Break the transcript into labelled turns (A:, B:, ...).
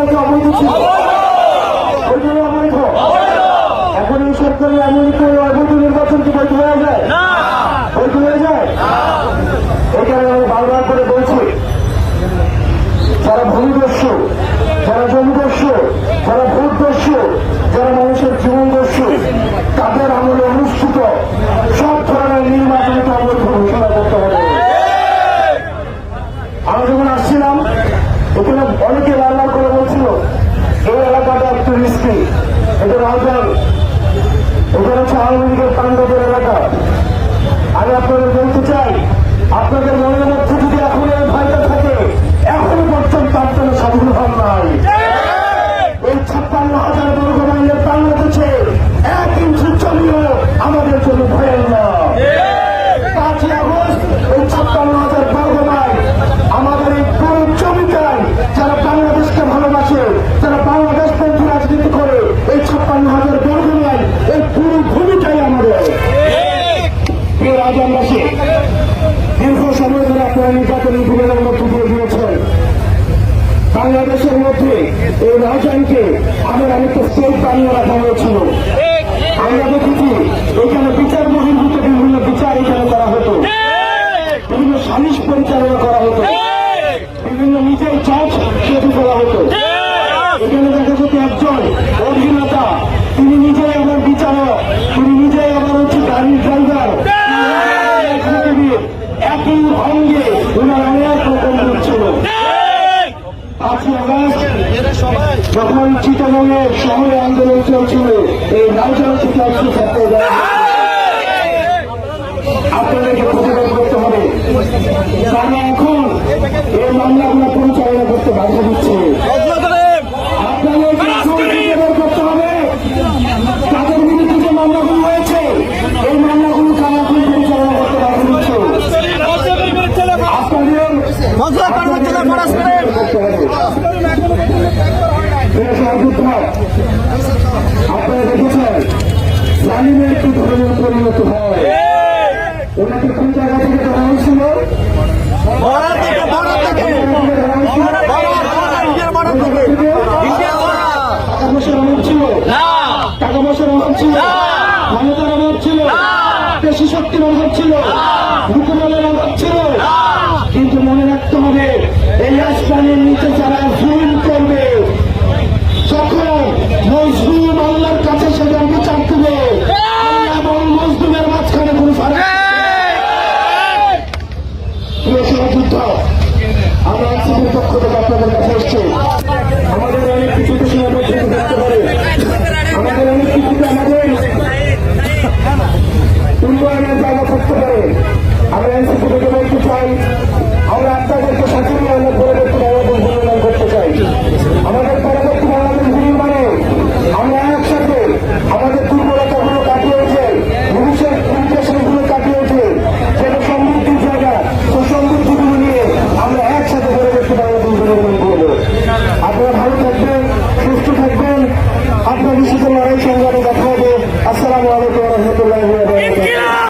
A: নাকি অবৈধ ছিল। ওইগুলো অবৈধ এখন এই সরকারি আমেরিকা অবৈধ নির্বাচন কি বৈধ হয়ে যায়? বৈধ হয়ে যায়? এই কারণে আমি বারবার করে বলছি যারা ভূমিদস্যু যারা জমিদস্যু যারা ভোটদস্যু যারা মানুষের জীবনদস্যু তাদের আমলে অনুষ্ঠিত সব ধরনের নির্বাচনকে অবৈধ ঘোষণা করতে হবে। আমি যখন আসছিলাম এখানে অনেকে বারবার করে বলছিল এই এলাকাটা একটু রিস্কি এটা রাজার এখানে হচ্ছে আওয়ামী লীগের পাণ্ডবের প্রিয় রাজনবাসী দীর্ঘ সময় ধরে আপনারা নির্বাচনী বিরোধের মধ্যে দিয়ে দিয়েছেন। বাংলাদেশের মধ্যে এই রাজনকে আমার অনেক স্টেট বানিয়ে রাখা হয়েছিল। আমরা দেখেছি এখানে বিচার বহির্ভূত বিভিন্ন বিচার এখানে করা হতো। বিভিন্ন সালিশ পরিচালনা করা হতো। বিভিন্ন নিজের চাষ সেটি করা হতো। যখন চিটাগঙ্গে শহরে আন্দোলন চলছিল, এই রাজনীতি থেকে একশো থাকতে আপনাদেরকে প্রতিবাদ করতে হবে। কারণ ক্ষমতার অভাব ছিল। পেশি শক্তির অভাব ছিল। হুকুমালের অভাব ছিল।